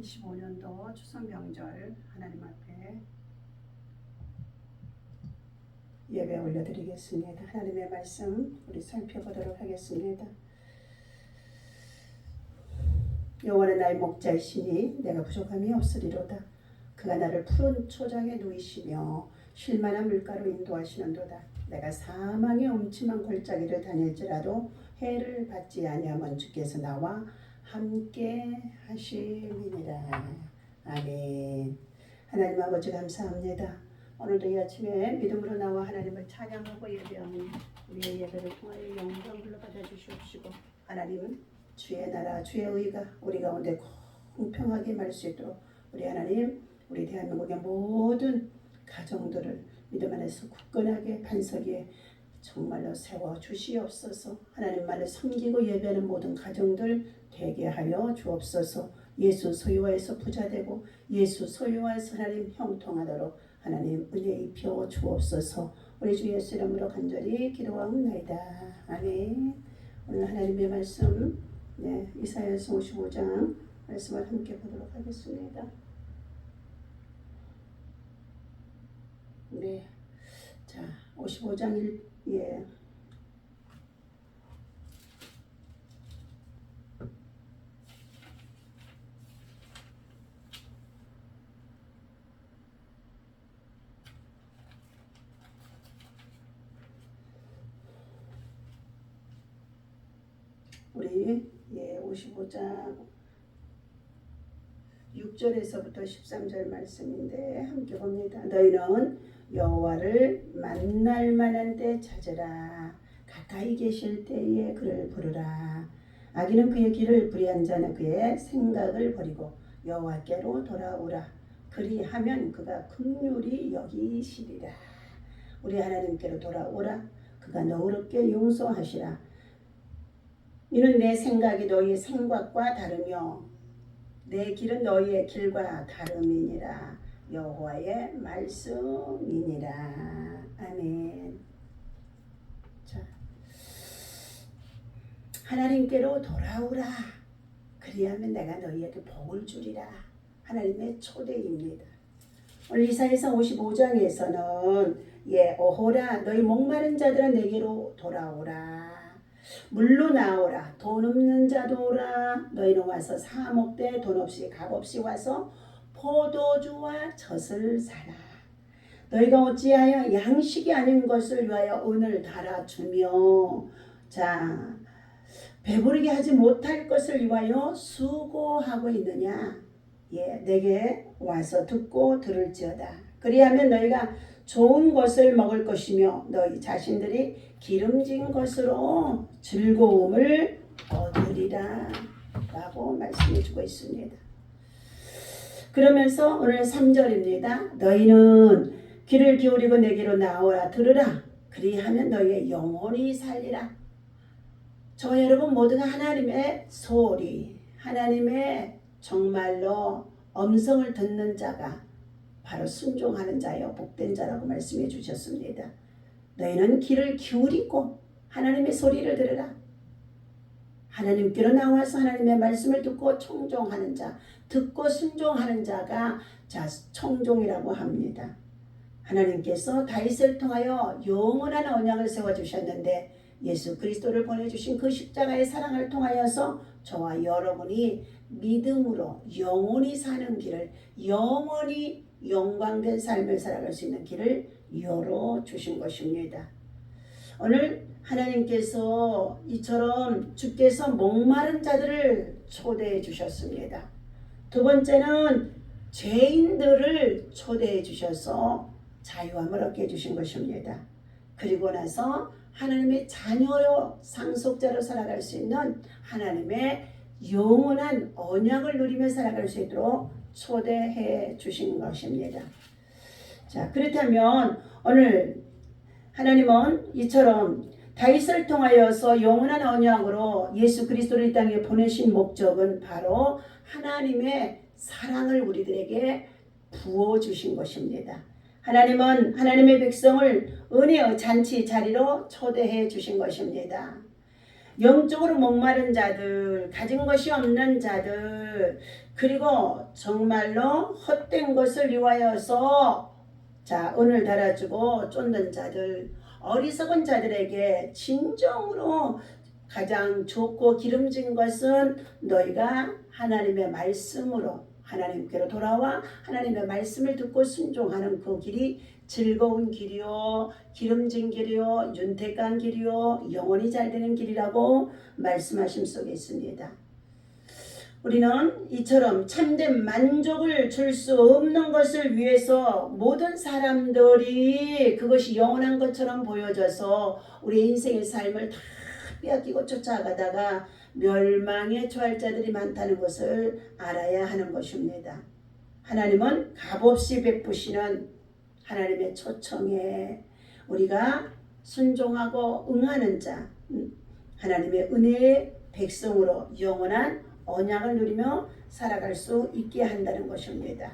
25년도 추석 명절 하나님 앞에 예배 올려드리겠습니다. 하나님의 말씀 우리 살펴보도록 하겠습니다. 여호와는 나의 목자이시니 내가 부족함이 없으리로다. 그가 나를 푸른 초장에 누이시며 쉴만한 물가로 인도하시는도다. 내가 사망의 엄침한 골짜기를 다닐지라도 해를 받지 아니하면 주께서 나와 함께 하심이니라. 아멘. 하나님 아버지 감사합니다. 오늘도 이 아침에 믿음으로 나와 하나님을 찬양하고 예배하는 우리의 예배를 통하여 영광 불러받아 주시옵시고 하나님 주의 나라 주의 의가 우리 가운데 공평하게 말할 수 있도록 우리 하나님 우리 대한민국의 모든 가정들을 믿음 안에서 굳건하게 반석 위에 정말로 세워 주시옵소서. 하나님만을 섬기고 예배하는 모든 가정들 되게 하여 주옵소서. 예수 소유하여서 부자되고 예수 소유하여서 하나님 형통하도록 하나님 은혜 입혀 주옵소서. 우리 주 예수 이름으로 간절히 기도하옵나이다. 아멘. 오늘 하나님의 말씀 네, 이사야서 55장 말씀을 함께 보도록 하겠습니다. 네, 자 55장 1, 예. 우리 예 55장 6절에서부터 13절 말씀인데 함께 봅니다. 너희는 여호와를 만날 만한 때 찾으라. 가까이 계실 때에 그를 부르라. 악인은 그의 길을 불의한 자는 그의 생각을 버리고 여호와께로 돌아오라. 그리하면 그가 긍휼히 여기시리라. 우리 하나님께로 돌아오라. 그가 너그럽게 용서하시라. 이는 내 생각이 너희의 생각과 다르며 내 길은 너희의 길과 다름이니라. 여호와의 말씀이니라. 아멘. 자, 하나님께로 돌아오라. 그리하면 내가 너희에게 복을 주리라. 하나님의 초대입니다. 오늘 이사에서 55장에서는 예, 오호라 너희 목마른 자들아 내게로 돌아오라. 물로 나오라. 돈 없는 자도 오라. 너희는 와서 사 먹되 돈 없이 값 없이 와서 포도주와 젖을 사라. 너희가 어찌하여 양식이 아닌 것을 위하여 은을 달아주며 자 배부르게 하지 못할 것을 위하여 수고하고 있느냐 예 내게 와서 듣고 들을지어다 그리하면 너희가 좋은 것을 먹을 것이며 너희 자신들이 기름진 것으로 즐거움을 얻으리라 라고 말씀해 주고 있습니다. 그러면서 오늘 3절입니다. 너희는 귀를 기울이고 내게로 나오라 들으라. 그리하면 너희의 영혼이 살리라. 저 여러분 모두가 하나님의 소리, 하나님의 정말로 음성을 듣는 자가 바로 순종하는 자여 복된 자라고 말씀해 주셨습니다. 너희는 귀를 기울이고 하나님의 소리를 들으라. 하나님께로 나와서 하나님의 말씀을 듣고 청종하는 자, 듣고 순종하는 자가 자 청종이라고 합니다. 하나님께서 다윗을 통하여 영원한 언약을 세워 주셨는데 예수 그리스도를 보내 주신 그 십자가의 사랑을 통하여서 저와 여러분이 믿음으로 영원히 사는 길을 영원히 영광된 삶을 살아갈 수 있는 길을 열어 주신 것입니다. 오늘 하나님께서 이처럼 주께서 목마른 자들을 초대해 주셨습니다. 두 번째는 죄인들을 초대해 주셔서 자유함을 얻게 해주신 것입니다. 그리고 나서 하나님의 자녀요 상속자로 살아갈 수 있는 하나님의 영원한 언약을 누리며 살아갈 수 있도록 초대해 주신 것입니다. 자, 그렇다면 오늘 하나님은 이처럼 다윗을 통하여서 영원한 언약으로 예수 그리스도를 이 땅에 보내신 목적은 바로 하나님의 사랑을 우리들에게 부어 주신 것입니다. 하나님은 하나님의 백성을 은혜의 잔치 자리로 초대해 주신 것입니다. 영적으로 목마른 자들, 가진 것이 없는 자들, 그리고 정말로 헛된 것을 위하여서 자 은을 달아주고 쫓는 자들, 어리석은 자들에게 진정으로 가장 좋고 기름진 것은 너희가 하나님의 말씀으로 하나님께로 돌아와 하나님의 말씀을 듣고 순종하는 그 길이 즐거운 길이요 기름진 길이요 윤택한 길이요 영원히 잘 되는 길이라고 말씀하심 속에 있습니다. 우리는 이처럼 참된 만족을 줄 수 없는 것을 위해서 모든 사람들이 그것이 영원한 것처럼 보여져서 우리 인생의 삶을 다 빼앗기고 쫓아가다가 멸망에 처할 자들이 많다는 것을 알아야 하는 것입니다. 하나님은 값없이 베푸시는 하나님의 초청에 우리가 순종하고 응하는 자, 음, 하나님의 은혜의 백성으로 영원한 언약을 누리며 살아갈 수 있게 한다는 것입니다.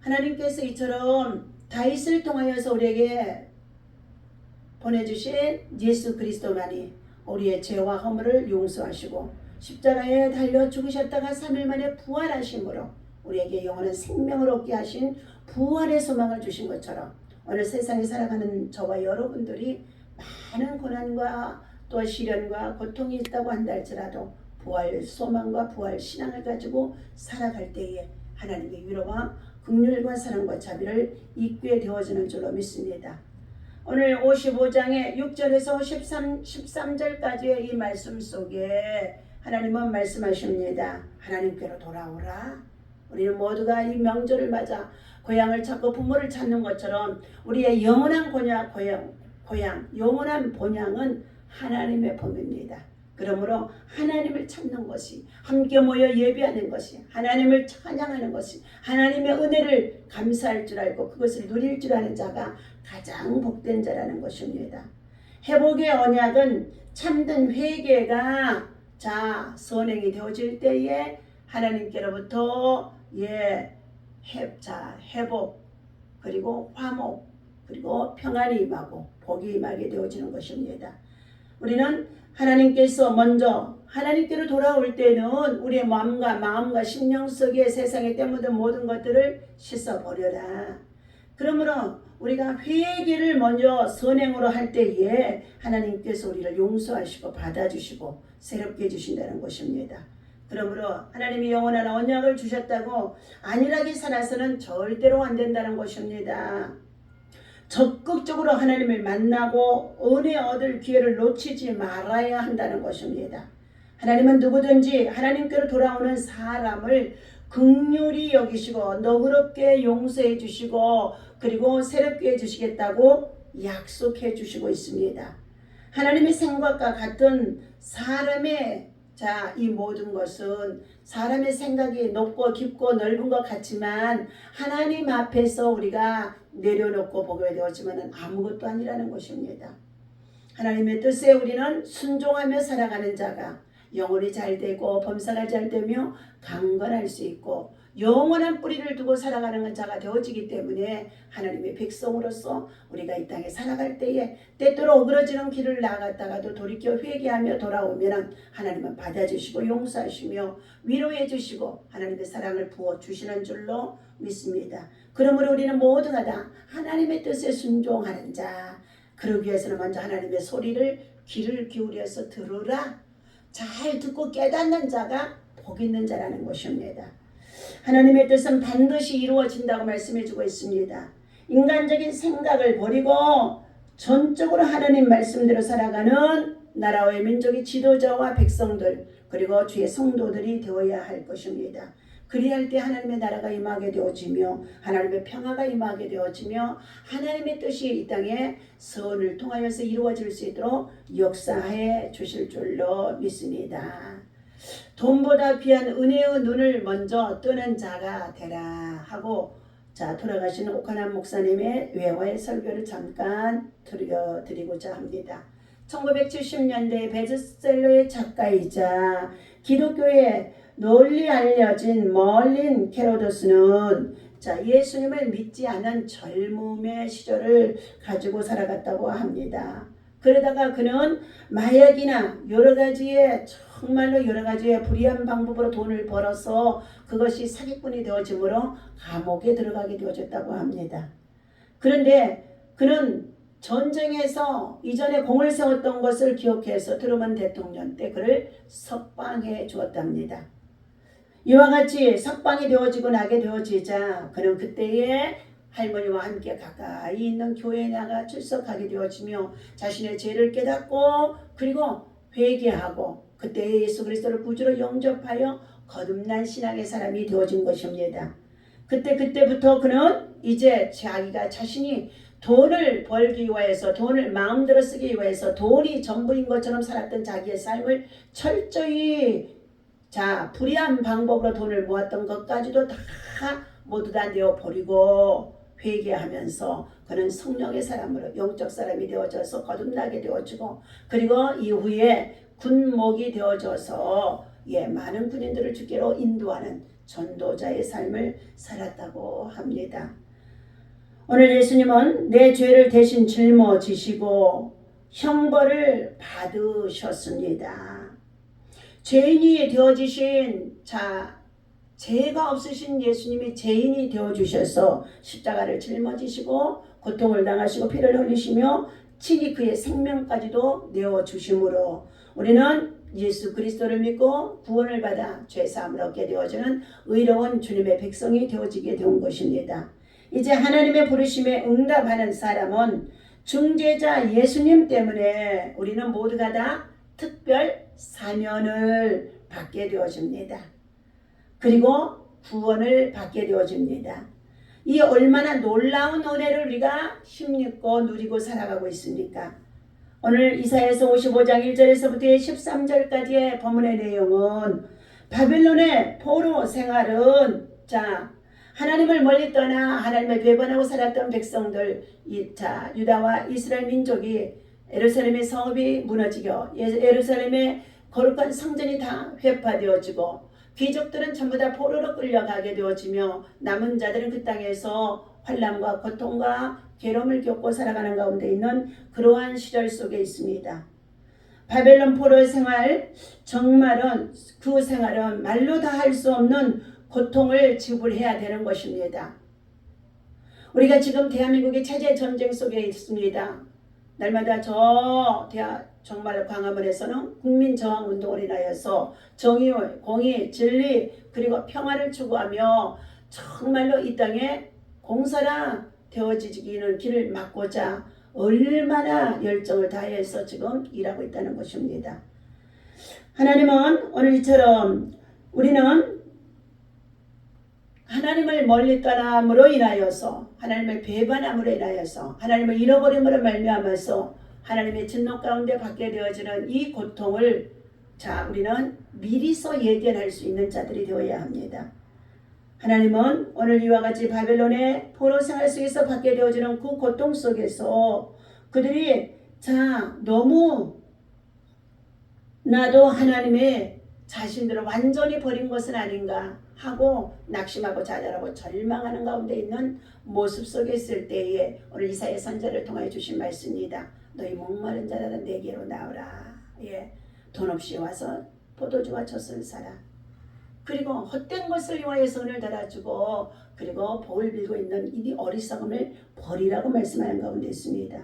하나님께서 이처럼 다윗을 통하여서 우리에게 보내주신 예수 그리스도만이 우리의 죄와 허물을 용서하시고 십자가에 달려 죽으셨다가 3일 만에 부활하심으로 우리에게 영원한 생명을 얻게 하신 부활의 소망을 주신 것처럼 오늘 세상에 살아가는 저와 여러분들이 많은 고난과 또 시련과 고통이 있다고 한다 할지라도 부활 소망과 부활 신앙을 가지고 살아갈 때에 하나님의 위로와 긍휼과 사랑과 자비를 입게 되어지는 줄로 믿습니다. 오늘 55장의 6절에서 13, 13절까지의 이 말씀 속에 하나님은 말씀하십니다. 하나님께로 돌아오라. 우리는 모두가 이 명절을 맞아 고향을 찾고 부모를 찾는 것처럼 우리의 영원한 고향, 고향, 고향 영원한 본향은 하나님의 법입니다. 그러므로 하나님을 찾는 것이 함께 모여 예배하는 것이 하나님을 찬양하는 것이 하나님의 은혜를 감사할 줄 알고 그것을 누릴 줄 아는 자가 가장 복된 자라는 것입니다. 회복의 언약은 참된 회개가 자 선행이 되어질 때에 하나님께로부터 예 회, 자 회복 그리고 화목 그리고 평안이 임하고 복이 임하게 되어지는 것입니다. 우리는 하나님께서 먼저 하나님께로 돌아올 때는 우리의 마음과 마음과 심령 속에 세상에 때묻은 모든 것들을 씻어 버려라. 그러므로 우리가 회개를 먼저 선행으로 할 때에 하나님께서 우리를 용서하시고 받아주시고 새롭게 해주신다는 것입니다. 그러므로 하나님이 영원한 언약을 주셨다고 안일하게 살아서는 절대로 안 된다는 것입니다. 적극적으로 하나님을 만나고 은혜 얻을 기회를 놓치지 말아야 한다는 것입니다. 하나님은 누구든지 하나님께로 돌아오는 사람을 극률이 여기시고 너그럽게 용서해 주시고 그리고 새롭게 해 주시겠다고 약속해 주시고 있습니다. 하나님의 생각과 같은 사람의 자, 이 모든 것은 사람의 생각이 높고 깊고 넓은 것 같지만 하나님 앞에서 우리가 내려놓고 보게 되었지만 아무것도 아니라는 것입니다. 하나님의 뜻에 우리는 순종하며 살아가는 자가 영혼이 잘 되고 범사가 잘 되며 강건할 수 있고 영원한 뿌리를 두고 살아가는 자가 되어지기 때문에 하나님의 백성으로서 우리가 이 땅에 살아갈 때에 때때로 오그러지는 길을 나갔다가도 돌이켜 회개하며 돌아오면 하나님은 받아주시고 용서하시며 위로해 주시고 하나님의 사랑을 부어 주시는 줄로 믿습니다. 그러므로 우리는 모두가 다 하나님의 뜻에 순종하는 자. 그러기 위해서는 먼저 하나님의 소리를 귀를 기울여서 들으라. 잘 듣고 깨닫는 자가 복 있는 자라는 것입니다. 하나님의 뜻은 반드시 이루어진다고 말씀해주고 있습니다. 인간적인 생각을 버리고 전적으로 하나님 말씀대로 살아가는 나라의 민족의 지도자와 백성들 그리고 주의 성도들이 되어야 할 것입니다. 그리할 때 하나님의 나라가 임하게 되어지며 하나님의 평화가 임하게 되어지며 하나님의 뜻이 이 땅에 선을 통하여서 이루어질 수 있도록 역사해 주실 줄로 믿습니다. 돈보다 귀한 은혜의 눈을 먼저 뜨는 자가 되라 하고 자 돌아가시는 오카남 목사님의 외화의 설교를 잠깐 드려드리고자 합니다. 1970년대 베스트셀러의 작가이자 기독교에 널리 알려진 멀린 캐로더스는 자 예수님을 믿지 않은 젊음의 시절을 가지고 살아갔다고 합니다. 그러다가 그는 마약이나 여러 가지의 정말로 여러 가지의 불의한 방법으로 돈을 벌어서 그것이 사기꾼이 되어지므로 감옥에 들어가게 되어졌다고 합니다. 그런데 그는 전쟁에서 이전에 공을 세웠던 것을 기억해서 트루먼 대통령 때 그를 석방해 주었답니다. 이와 같이 석방이 되어지고 나게 되어지자 그는 그때에 할머니와 함께 가까이 있는 교회에 나가 출석하게 되어지며 자신의 죄를 깨닫고 그리고 회개하고 그때 예수 그리스도를 구주로 영접하여 거듭난 신앙의 사람이 되어진 것입니다. 그때 그때부터 그는 이제 자기가 자신이 돈을 벌기 위해서 돈을 마음대로 쓰기 위해서 돈이 전부인 것처럼 살았던 자기의 삶을 철저히 자 불의한 방법으로 돈을 모았던 것까지도 다 모두 다 내어 버리고 회개하면서 그는 성령의 사람으로 영적 사람이 되어져서 거듭나게 되어지고 그리고 이후에 군목이 되어져서 예 많은 군인들을 주께로 인도하는 전도자의 삶을 살았다고 합니다. 오늘 예수님은 내 죄를 대신 짊어지시고 형벌을 받으셨습니다. 죄인이 되어지신 자 죄가 없으신 예수님이 죄인이 되어 주셔서 십자가를 짊어지시고 고통을 당하시고 피를 흘리시며 친히 그의 생명까지도 내어 주심으로 우리는 예수 그리스도를 믿고 구원을 받아 죄 사함을 얻게 되어지는 의로운 주님의 백성이 되어지게 된 것입니다. 이제 하나님의 부르심에 응답하는 사람은 중재자 예수님 때문에 우리는 모두가 다 특별 사면을 받게 되어집니다. 그리고 구원을 받게 되어집니다. 이 얼마나 놀라운 은혜를 우리가 힘입고 누리고 살아가고 있습니까? 오늘 이사에서 55장 1절에서부터 13절까지의 본문의 내용은 바빌론의 포로 생활은 자 하나님을 멀리 떠나 하나님을 배반하고 살았던 백성들 이, 자 유다와 이스라엘 민족이 예루살렘의 성읍이 무너지고 예- 예루살렘의 거룩한 성전이 다 회파되어지고 귀족들은 전부 다 포로로 끌려가게 되어지며 남은 자들은 그 땅에서 환란과 고통과 괴로움을 겪고 살아가는 가운데 있는 그러한 시절 속에 있습니다. 바벨론 포로 생활 정말은 그 생활은 말로 다 할 수 없는 고통을 지불해야 되는 것입니다. 우리가 지금 대한민국의 체제 전쟁 속에 있습니다. 날마다 저 대하 정말 광화문에서는 국민 저항 운동을 인하여서 정의, 공의, 진리 그리고 평화를 추구하며 정말로 이 땅에 공사라 되어지기는 길을 막고자 얼마나 열정을 다해서 지금 일하고 있다는 것입니다. 하나님은 오늘 이처럼 우리는 하나님을 멀리 떠남으로 인하여서 하나님을 배반함으로 인하여서 하나님을 잃어버림으로 말미암아서 하나님의 진노 가운데 받게 되어지는 이 고통을 자 우리는 미리서 예견할 수 있는 자들이 되어야 합니다. 하나님은 오늘 이와 같이 바벨론의 포로 생활 속에서 받게 되어지는 그 고통 속에서 그들이 자 너무 나도 하나님의 자신들을 완전히 버린 것은 아닌가 하고 낙심하고 좌절하고 절망하는 가운데 있는 모습 속에 있을 때에 오늘 이사의 선자를 통하여 주신 말씀입니다. 너희 목마른 자들은 내게로 나오라. 예, 돈 없이 와서 포도주와 젖을 사라. 그리고 헛된 것을 위하여 손을 달아주고 그리고 복을 빌고 있는 이 어리석음을 버리라고 말씀하는 가운데 있습니다.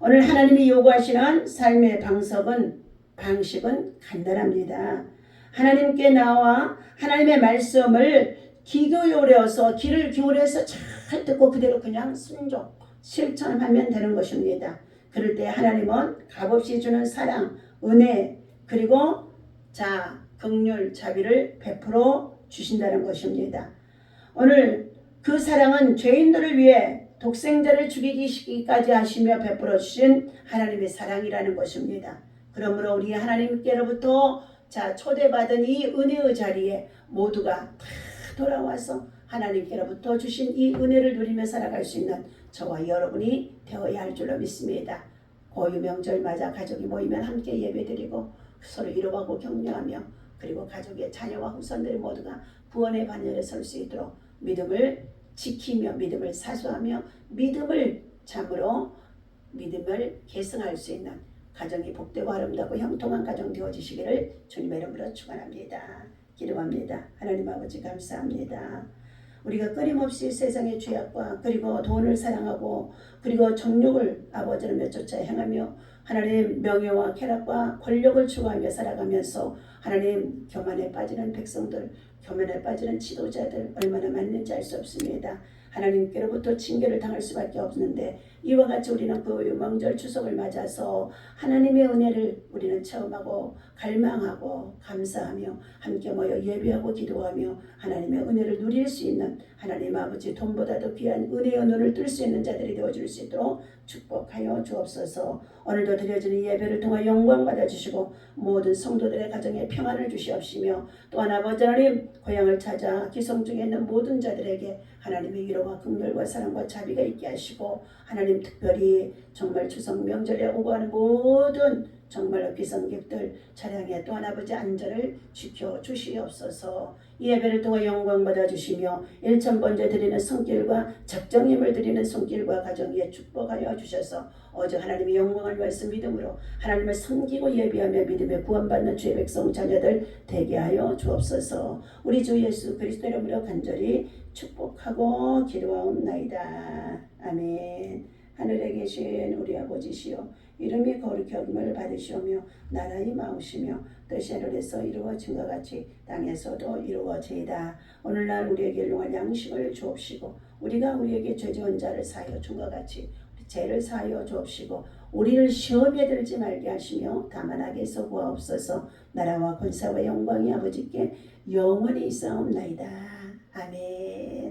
오늘 하나님이 요구하시는 삶의 방석은 방식은 간단합니다. 하나님께 나와 하나님의 말씀을 귀 기울여서 귀를 기울여서 잘 듣고 그대로 그냥 순종 실천하면 되는 것입니다. 그럴 때 하나님은 값없이 주는 사랑, 은혜 그리고 자 긍휼 자비를 베풀어 주신다는 것입니다. 오늘 그 사랑은 죄인들을 위해 독생자를 죽이기까지 하시며 베풀어 주신 하나님의 사랑이라는 것입니다. 그러므로 우리 하나님께로부터 자 초대받은 이 은혜의 자리에 모두가 다 돌아와서 하나님께로부터 주신 이 은혜를 누리며 살아갈 수 있는 저와 여러분이 되어야 할 줄로 믿습니다. 고유 명절 맞아 가족이 모이면 함께 예배드리고 서로 위로하고 격려하며 그리고 가족의 자녀와 후손들이 모두가 구원의 반열에 설 수 있도록 믿음을 지키며 믿음을 사수하며 믿음을 참으로 믿음을 계승할 수 있는 가정이 복되고 아름답고 형통한 가정 되어지시기를 주님의 이름으로 축원합니다. 기도합니다. 하나님 아버지 감사합니다. 우리가 끊임없이 세상의 죄악과 그리고 돈을 사랑하고 그리고 정욕을 아버지는 몇 쫓아 행하며 하나님 명예와 쾌락과 권력을 추구하며 살아가면서 하나님 교만에 빠지는 백성들 교만에 빠지는 지도자들 얼마나 많은지 알 수 없습니다. 하나님께로부터 징계를 당할 수밖에 없는데 이와 같이 우리는 그 명절 추석을 맞아서 하나님의 은혜를 우리는 체험하고 갈망하고 감사하며 함께 모여 예배하고 기도하며 하나님의 은혜를 누릴 수 있는 하나님 아버지 돈보다도 귀한 은혜의 눈을 뜰 수 있는 자들이 되어줄 수 있도록 축복하여 주옵소서. 오늘도 드려지는 예배를 통해 영광 받아주시고 모든 성도들의 가정에 평안을 주시옵시며 또한 아버지 하나님 고향을 찾아 기성 중에 있는 모든 자들에게 하나님의 위로와 긍휼과 사랑과 자비가 있게 하시고 하나님 특별히 정말 추석 명절에 오고 하는 모든 정말 귀성객들 차량에 또한 아버지 안전을 지켜 주시옵소서. 이 예배를 통해 영광 받아 주시며 일천 번째 드리는 손길과 작정임을 드리는 손길과 가정 위에 축복하여 주셔서 어제 하나님의 영광을 말씀 믿음으로 하나님을 섬기고 예비하며 믿음에 구원받는 주의 백성 자녀들 되게 하여 주옵소서. 우리 주 예수 그리스도 이름으로 간절히 축복하고 기도하옵나이다 아멘 하늘에 계신 우리 아버지시여 이름이 거룩히 여김을 받으시오며 나라의 마우시며 뜻이 하늘에서 이루어진 것 같이 땅에서도 이루어지이다. 오늘날 우리에게 일용할 양식을 주옵시고 우리가 우리에게 죄 지은 자를 사하여 준 것 같이 죄를 사하여 주옵시고 우리를 시험에 들지 말게 하시며 다만 악에서 구하옵소서 나라와 권세와 영광이 아버지께 영원히 있사옵나이다. 아멘